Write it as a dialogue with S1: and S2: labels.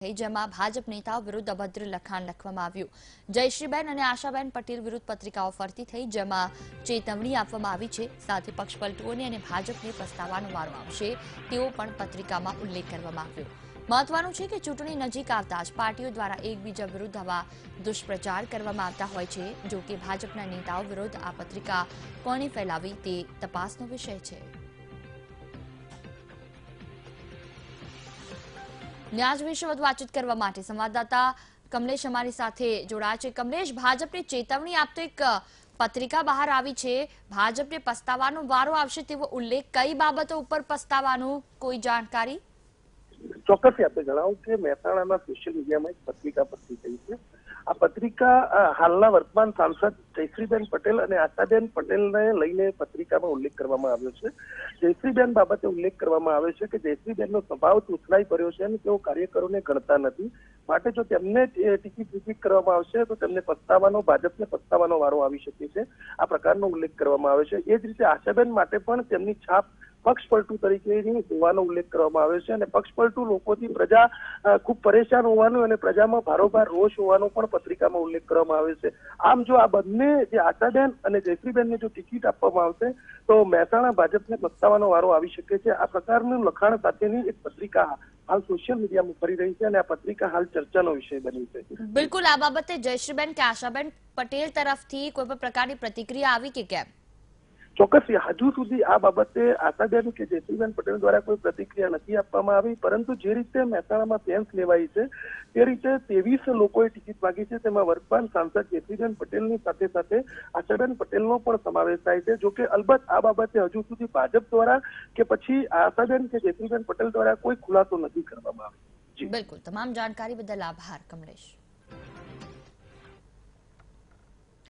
S1: જેમાં ભાજપ નેતાઓ વિરુદ્ધ અભદ્ર લખાણ લખવામાં આવ્યું. જયશ્રીબેન અને આશાબેન પટેલ વિરુદ્ધ પત્રિકાઓ ફરતી થઈ, જેમાં ચેતવણી આપવામાં આવી છે. સાથે પક્ષપલટુઓને અને ભાજપને પ્રસ્તાવવાનો વારો આવશે, તેવો પણ પત્રિકામાં ઉલ્લેખ કરવામાં આવ્યો. મહત્વનું છે કે ચૂંટણી નજીક આવતા જ પાર્ટીઓ દ્વારા એકબીજા વિરુદ્ધ આવા દુષ્પ્રચાર કરવામાં આવતા હોય છે. જો કે ભાજપના નેતાઓ વિરુદ્ધ આ પત્રિકા કોણે ફેલાવી તે તપાસનો વિષય છે. ન્યાજ વિશે વધુ વાતચીત કરવા માટે સંવાદદાતા કમલેશ અમારી સાથે જોડાયા છે. કમલેશ, ભાજપને ચેતવણી આપતો એક પત્રિકા બહાર આવી છે. ભાજપને પસ્તાવાનો વારો આવશે તેવો ઉલ્લેખ કઈ બાબતો ઉપર પસ્તાવાનું કોઈ જાણકારી?
S2: ચોક્કસથી આપણે જણાવું કે મહેસાણાના સોશિયલ મીડિયામાં એક પત્રિકા પ્રસિદ્ધ પત્રિકા હાલના વર્તમાન સાંસદ જયશ્રીબેન પટેલ અને આશાબેન પટેલને લઈને પત્રિકામાં ઉલ્લેખ કરવામાં આવ્યો છે. જયશ્રીબેન બાબતે ઉલ્લેખ કરવામાં આવ્યો છે કે જયશ્રીબેનનો સ્વભાવ તૂછડાઈ ભર્યો છે અને તેઓ કાર્યકરોને ગણતા નથી. માટે જો તેમને ટિકિટ રિપીટ કરવામાં આવશે, તો તેમને પસ્તાવાનો, ભાજપને પસ્તાવાનો વારો આવી શકે છે. આ પ્રકારનો ઉલ્લેખ કરવામાં આવે છે. એ જ રીતે આશાબેન માટે પણ તેમની છાપ પક્ષપલટુ તરીકેની હોવાનો ઉલ્લેખ કરવામાં આવ્યો છે અને પક્ષપલટુ લોકોથી પ્રજા ખૂબ પરેશાન હોવાનું અને પ્રજામાં ભારોભાર રોષ હોવાનો પણ પત્રિકામાં ઉલ્લેખ કરવામાં આવે છે. આમ જો આ બંને જે આશાબેન અને જયશ્રીબેનને જો ટિકિટ આપવામાં આવશે, તો મહેસાણા ભાજપને પસ્તાવાનો વારો આવી શકે છે. આ પ્રકારનું લખાણ સાથેની એક પત્રિકા હાલ સોશિયલ મીડિયામાં ફરી રહી છે અને આ પત્રિકા હાલ ચર્ચાનો વિષય બની છે.
S1: બિલકુલ, આ બાબતે જયશ્રીબેન કે આશાબેન પટેલ તરફથી કોઈ પણ પ્રકારની પ્રતિક્રિયા આવી કે કેમ?
S2: ચોક્કસ હજુ સુધી આ બાબતે આશાબેન કે જયશ્રીબેન પટેલ દ્વારા કોઈ પ્રતિક્રિયા નથી આપવામાં આવી. પરંતુ જે રીતે મહેસાણામાં ફેન્સ લેવાઈ છે, તે રીતે ત્રેવીસ લોકોએ ટિકિટ માંગી છે. તેમાં વર્તમાન સાંસદ જયશ્રીબેન પટેલની સાથે સાથે આશાબેન પટેલનો પણ સમાવેશ થાય છે. જોકે અલબત્ત આ બાબતે હજુ સુધી ભાજપ દ્વારા કે પછી આશાબેન કે જયશ્રીબેન પટેલ દ્વારા કોઈ ખુલાસો નથી કરવામાં આવ્યો.
S1: બિલકુલ. તમામ જાણકારી બદલ આભાર, કમલેશ.